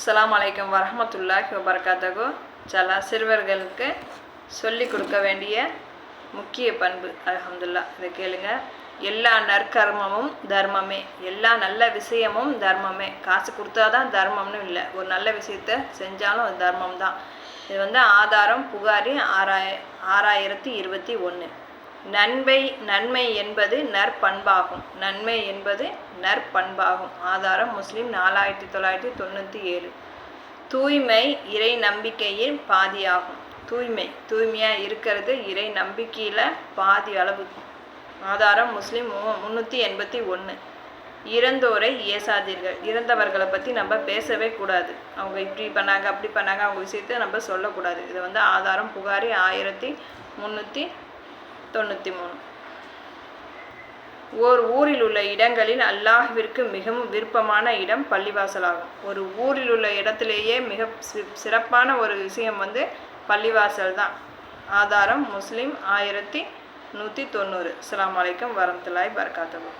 அஸ்லாம் அலைக்கும் வரஹமத்துல்லாஹி வபரகாத்தகு சலா சிறுவர்களுக்கு சொல்லி கொடுக்க வேண்டிய முக்கிய பண்பு அலமதுல்லா இதை கேளுங்க. எல்லா நற்கர்மமும் தர்மமே. எல்லா நல்ல விஷயமும் தர்மமே. காசு கொடுத்தாதான் தர்மம்னு இல்லை. ஒரு நல்ல விஷயத்த செஞ்சாலும் அது தர்மம் தான் இது வந்து ஆதாரம் புகாரி ஆறாய ஆறாயிரத்தி இருபத்தி ஒன்று. நன்மை நன்மை என்பது நற்பண்பாகும். நன்மை என்பது நற்பண்பாகும். ஆதாரம் முஸ்லிம் நாலாயிரத்தி தொள்ளாயிரத்தி தொண்ணூற்றி ஏழு. தூய்மை இறை நம்பிக்கையின் பாதியாகும். தூய்மை தூய்மையாக இருக்கிறது இறை நம்பிக்கையில் பாதி அளவு ஆதாரம் முஸ்லிம் மு முந்நூற்றி எண்பத்தி ஒன்று இறந்தோரை ஏசாதீர்கள். இறந்தவர்களை பற்றி நம்ம பேசவே கூடாது. அவங்க இப்படி பண்ணாங்க அப்படி பண்ணாங்க அவங்க விஷயத்த நம்ம சொல்லக்கூடாது. இது வந்து ஆதாரம் புகாரி ஆயிரத்தி முந்நூற்றி தொண்ணூற்றி மூணு ஓர் ஊரில் உள்ள இடங்களில் அல்லாஹ்விற்கு மிகவும் விருப்பமான இடம் பள்ளிவாசலாகும். ஒரு ஊரில் உள்ள இடத்திலேயே மிக சிறப்பான ஒரு விஷயம் வந்து பள்ளிவாசல் தான். ஆதாரம் முஸ்லீம் ஆயிரத்தி நூற்றி தொண்ணூறு. அலாம் அலைக்கும் வரமத்துல்லாய் பரகாத்தகு